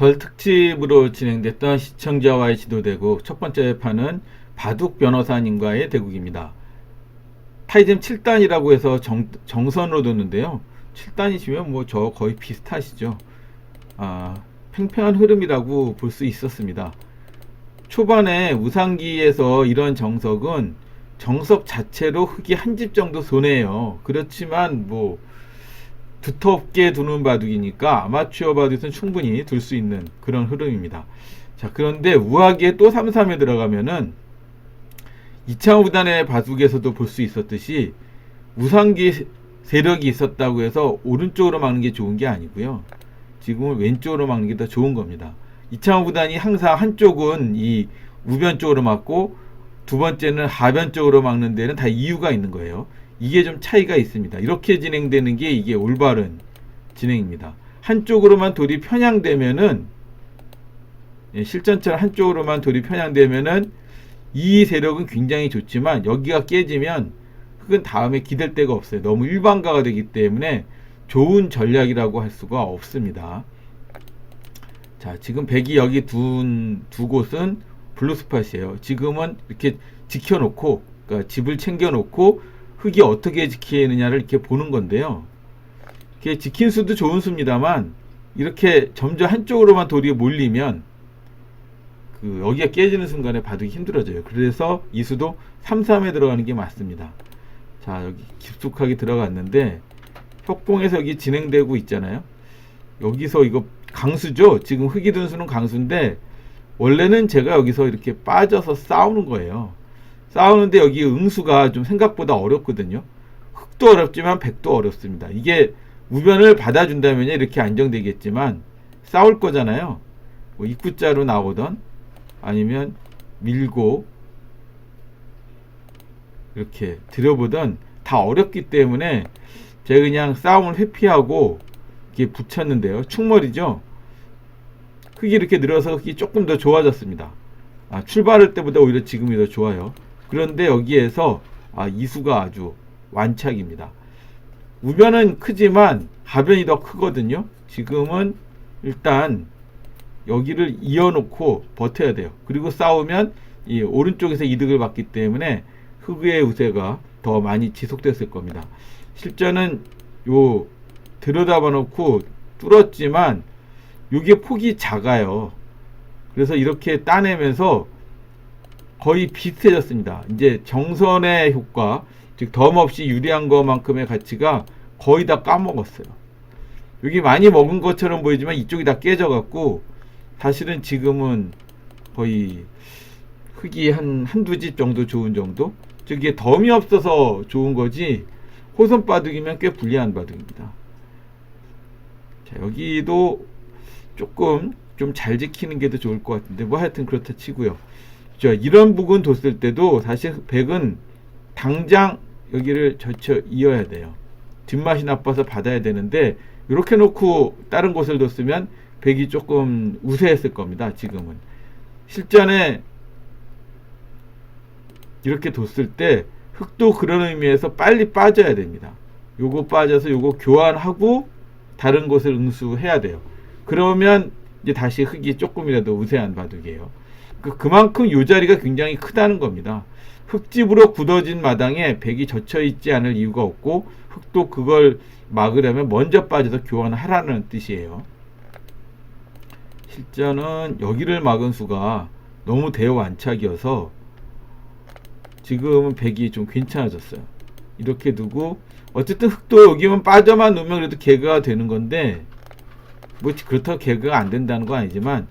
설 특집으로 진행됐던 시청자와의 지도대국 첫 번째 판은 바둑 변호사님과의 대국입니다. 타이즘 7단이라고 해서 정, 정선으로 뒀는데요. 7단이시면 뭐 저 거의 비슷하시죠. 아, 팽팽한 흐름이라고 볼 수 있었습니다. 초반에 우상기에서 이런 정석은 정석 자체로 흙이 한 집 정도 손해예요. 그렇지만 뭐 두텁게 두는 바둑이니까 아마추어 바둑은 충분히 둘 수 있는 그런 흐름입니다. 자, 그런데 우하기에 또 3, 3에 들어가면은 이창호 구단의 바둑에서도 볼 수 있었듯이 우상기 세력이 있었다고 해서 오른쪽으로 막는 게 좋은 게 아니고요. 지금은 왼쪽으로 막는 게 더 좋은 겁니다. 이창호 구단이 항상 한쪽은 이 우변 쪽으로 막고 두 번째는 하변 쪽으로 막는 데는 다 이유가 있는 거예요. 이게 좀 차이가 있습니다. 이렇게 진행되는 게 이게 올바른 진행입니다. 한쪽으로만 돌이 편향되면은 예, 실전처럼 한쪽으로만 돌이 편향되면은 이 세력은 굉장히 좋지만 여기가 깨지면 흙은 다음에 기댈 데가 없어요. 너무 일반가가 되기 때문에 좋은 전략이라고 할 수가 없습니다. 자, 지금 백이 여기 둔 두 곳은 블루스팟이에요. 지금은 이렇게 지켜놓고, 그러니까 집을 챙겨놓고 흙이 어떻게 지키느냐를 이렇게 보는 건데요. 이렇게 지킨 수도 좋은 수입니다만 이렇게 점점 한쪽으로만 돌이 몰리면 그 여기가 깨지는 순간에 바둑이 힘들어져요. 그래서 이 수도 3, 3에 들어가는 게 맞습니다. 자, 여기 깊숙하게 들어갔는데 협공에서 여기 진행되고 있잖아요. 여기서 이거 강수죠. 지금 흙이 든 수는 강수인데 원래는 제가 여기서 이렇게 빠져서 싸우는 거예요. 싸우는데 여기 응수가 좀 생각보다 어렵거든요. 흙도 어렵지만 백도 어렵습니다. 이게 우변을 받아준다면 이렇게 안정되겠지만 싸울 거잖아요. 뭐 입구자로 나오던 아니면 밀고 이렇게 들여보던 다 어렵기 때문에 제가 그냥 싸움을 회피하고 이렇게 붙였는데요. 충머리죠. 흙이 이렇게 늘어서 흙이 조금 더 좋아졌습니다. 아, 출발할 때보다 오히려 지금이 더 좋아요. 그런데 여기에서 아, 이수가 아주 완착입니다. 우변은 크지만 하변이 더 크거든요. 지금은 일단 여기를 이어놓고 버텨야 돼요. 그리고 싸우면 이 오른쪽에서 이득을 받기 때문에 흑의 우세가 더 많이 지속됐을 겁니다. 실전은 요 들여다봐 놓고 뚫었지만 요게 폭이 작아요. 그래서 이렇게 따내면서 거의 비슷해졌습니다. 이제 정선의 효과, 즉 덤 없이 유리한 것만큼의 가치가 거의 다 까먹었어요. 여기 많이 먹은 것처럼 보이지만 이쪽이 다 깨져갖고 사실은 지금은 거의 흙이 한, 한두 집 정도 좋은 정도? 즉, 이게 덤이 없어서 좋은 거지, 호선 바둑이면 꽤 불리한 바둑입니다. 자, 여기도 조금 좀 잘 지키는 게 더 좋을 것 같은데, 뭐 하여튼 그렇다 치고요. 자, 이런 부분 뒀을 때도 사실 백은 당장 여기를 젖혀 이어야 돼요. 뒷맛이 나빠서 받아야 되는데, 이렇게 놓고 다른 곳을 뒀으면 백이 조금 우세했을 겁니다. 지금은. 실전에 이렇게 뒀을 때 흙도 그런 의미에서 빨리 빠져야 됩니다. 요거 빠져서 요거 교환하고 다른 곳을 응수해야 돼요. 그러면 이제 다시 흙이 조금이라도 우세한 바둑이에요. 그, 그만큼 요 자리가 굉장히 크다는 겁니다. 흙집으로 굳어진 마당에 백이 젖혀 있지 않을 이유가 없고 흙도 그걸 막으려면 먼저 빠져서 교환하라는 뜻이에요. 실전은 여기를 막은 수가 너무 대완착이어서 지금은 백이 좀 괜찮아졌어요. 이렇게 두고 어쨌든 흙도 여기만 빠져만 놓으면 그래도 개그가 되는 건데 뭐 그렇다고 개그가 안 된다는 건 아니지만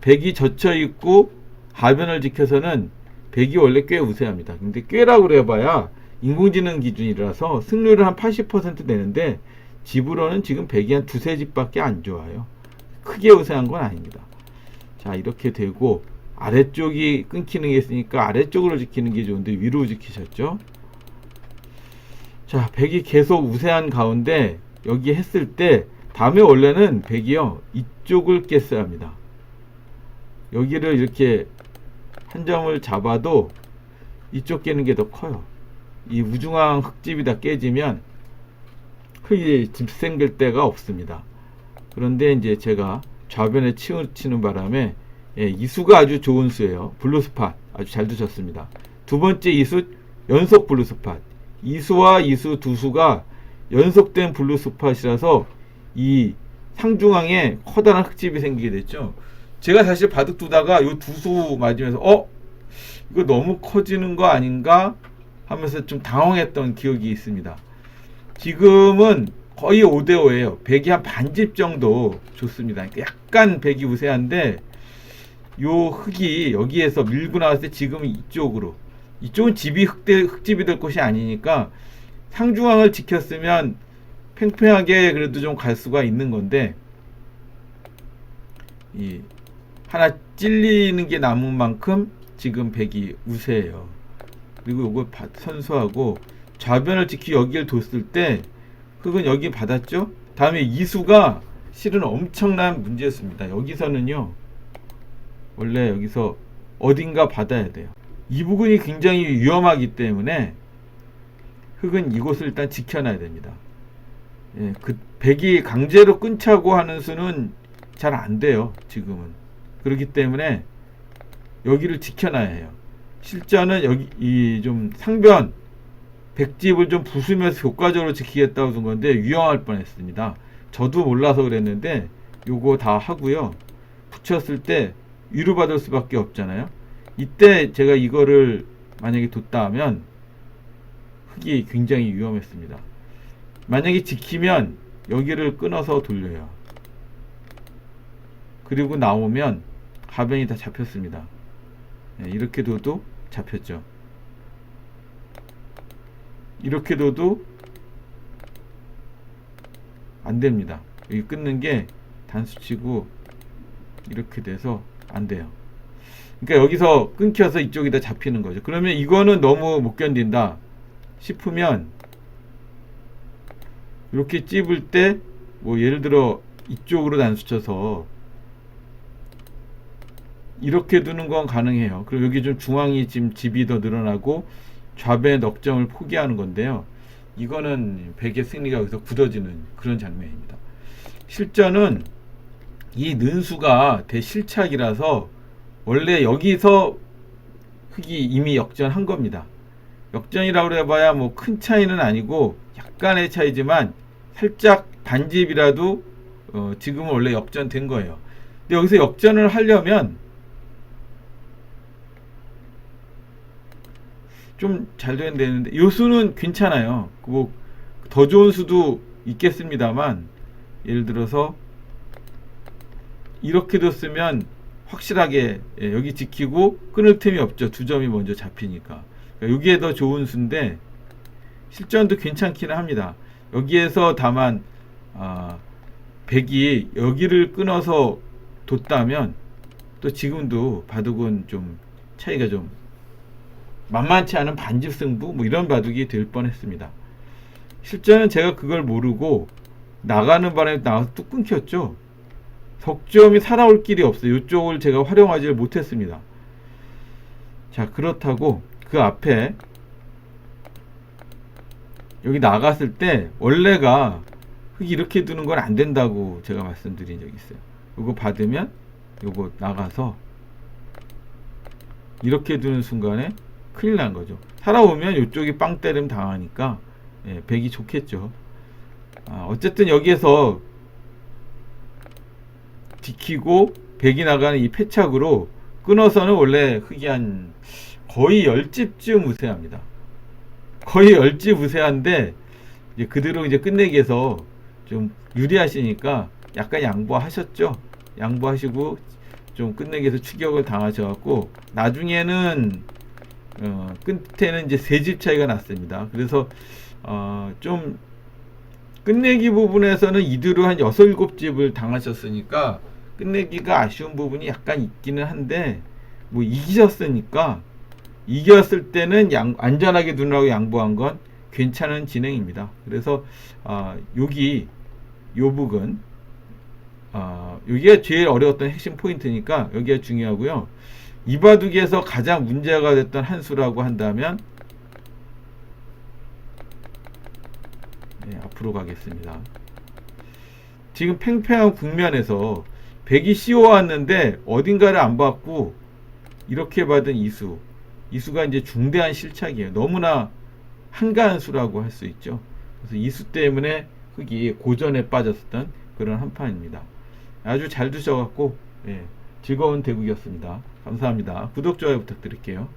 백이 젖혀 있고 하변을 지켜서는 백이 원래 꽤 우세합니다. 근데 꽤라고 그래봐야 인공지능 기준이라서 승률을 한 80% 되는데 집으로는 지금 백이 한 두세 집밖에 안 좋아요. 크게 우세한 건 아닙니다. 자 이렇게 되고 아래쪽이 끊기는 게 있으니까 아래쪽으로 지키는 게 좋은데 위로 지키셨죠. 자 백이 계속 우세한 가운데 여기 했을 때 다음에 원래는 백이요 이쪽을 깼어야 합니다. 여기를 이렇게 한 점을 잡아도 이쪽 깨는 게 더 커요. 이 우중앙 흙집이 다 깨지면 흙이 집 생길 데가 없습니다. 그런데 이제 제가 좌변에 치우치는 바람에 예, 이수가 아주 좋은 수예요. 블루스팟 아주 잘 두셨습니다. 두 번째 이수 연속 블루스팟. 이수와 이수 두 수가 연속된 블루스팟이라서 이 상중앙에 커다란 흙집이 생기게 됐죠. 제가 사실 바둑 두다가 요두수 맞으면서 어 이거 너무 커지는 거 아닌가 하면서 좀 당황했던 기억이 있습니다. 지금은 거의 5대5예요. 백이 한 반집 정도 좋습니다. 그러니까 약간 백이 우세한데 요 흙이 여기에서 밀고 나왔을 때 지금은 이쪽으로 이쪽은 집이 흙대, 흙집이 될 곳이 아니니까 상중앙을 지켰으면 팽팽하게 그래도 좀 갈 수가 있는 건데 이 하나 찔리는 게 남은 만큼 지금 백이 우세해요. 그리고 요거 바- 선수하고 좌변을 지키 여기를 뒀을 때 흙은 여기 받았죠? 다음에 이수가 실은 엄청난 문제였습니다. 여기서는요. 원래 여기서 어딘가 받아야 돼요. 이 부분이 굉장히 위험하기 때문에 흙은 이곳을 일단 지켜놔야 됩니다. 예, 그 백이 강제로 끊자고 하는 수는 잘 안 돼요. 지금은 그렇기 때문에 여기를 지켜놔야 해요. 실전은 여기 이 좀 상변 백집을 좀 부수면서 효과적으로 지키겠다고 준 건데 위험할 뻔했습니다. 저도 몰라서 그랬는데 요거 다 하고요. 붙였을 때 위로 받을 수밖에 없잖아요. 이때 제가 이거를 만약에 뒀다 하면 흙이 굉장히 위험했습니다. 만약에 지키면 여기를 끊어서 돌려요. 그리고 나오면 가변이 다 잡혔습니다. 네, 이렇게 둬도 잡혔죠. 이렇게 둬도 안 됩니다. 여기 끊는 게 단수치고 이렇게 돼서 안 돼요. 그러니까 여기서 끊겨서 이쪽에다 잡히는 거죠. 그러면 이거는 너무 못 견딘다 싶으면 이렇게 찝을 때 뭐 예를 들어 이쪽으로 단수쳐서 이렇게 두는 건 가능해요. 그리고 여기 좀 중앙이 지금 집이 더 늘어나고 좌배 넉점을 포기하는 건데요. 이거는 백의 승리가 여기서 굳어지는 그런 장면입니다. 실전은 이 는수가 대실착이라서 원래 여기서 흙이 이미 역전한 겁니다. 역전이라고 해봐야 뭐 큰 차이는 아니고 약간의 차이지만 살짝 반집이라도 어, 지금은 원래 역전된 거예요. 근데 여기서 역전을 하려면 좀 잘 되면 되는데 요 수는 괜찮아요. 뭐 더 좋은 수도 있겠습니다만 예를 들어서 이렇게 뒀으면 확실하게 예, 여기 지키고 끊을 틈이 없죠. 두 점이 먼저 잡히니까. 그러니까 여기에 더 좋은 수인데 실전도 괜찮기는 합니다. 여기에서 다만 아, 백이 여기를 끊어서 뒀다면 또 지금도 바둑은 좀 차이가 좀 만만치 않은 반집 승부 뭐 이런 바둑이 될 뻔했습니다. 실전은 제가 그걸 모르고 나가는 바람에 나와서 뚝 끊겼죠. 석점이 살아올 길이 없어요. 이쪽을 제가 활용하지 못했습니다. 자 그렇다고 그 앞에 여기 나갔을 때 원래가 흙이 이렇게 두는 건 안 된다고 제가 말씀드린 적이 있어요. 이거 받으면 요거 나가서 이렇게 두는 순간에 큰일 난 거죠. 살아오면 이쪽이 빵 때리면 당하니까 예, 백이 좋겠죠. 아, 어쨌든 여기에서 지키고 백이 나가는 이 패착으로 끊어서는 원래 흙이 한 거의 열집쯤 우세합니다. 거의 열집 우세한데 이제 그대로 이제 끝내기에서 좀 유리하시니까 약간 양보하셨죠. 양보하시고 좀 끝내기에서 추격을 당하셔갖고 나중에는 어, 끝에는 이제 세 집 차이가 났습니다. 그래서 어, 좀 끝내기 부분에서는 이대로 한 여섯 일곱 집을 당하셨으니까 끝내기가 아쉬운 부분이 약간 있기는 한데 뭐 이기셨으니까 이겼을 때는 양, 안전하게 두느라고 양보한 건 괜찮은 진행입니다. 그래서 아, 여기 요 부분 아, 여기가 제일 어려웠던 핵심 포인트니까 여기가 중요하고요. 이 바둑에서 가장 문제가 됐던 한 수라고 한다면 네, 앞으로 가겠습니다. 지금 팽팽한 국면에서 100이 씌워왔는데 어딘가를 안 받고 이렇게 받은 이수. 이수가 이제 중대한 실착이에요. 너무나 한가한 수라고 할 수 있죠. 그래서 이수 때문에 흑이 고전에 빠졌었던 그런 한 판입니다. 아주 잘 두셔갖고 예, 즐거운 대국이었습니다. 감사합니다. 구독, 좋아요 부탁드릴게요.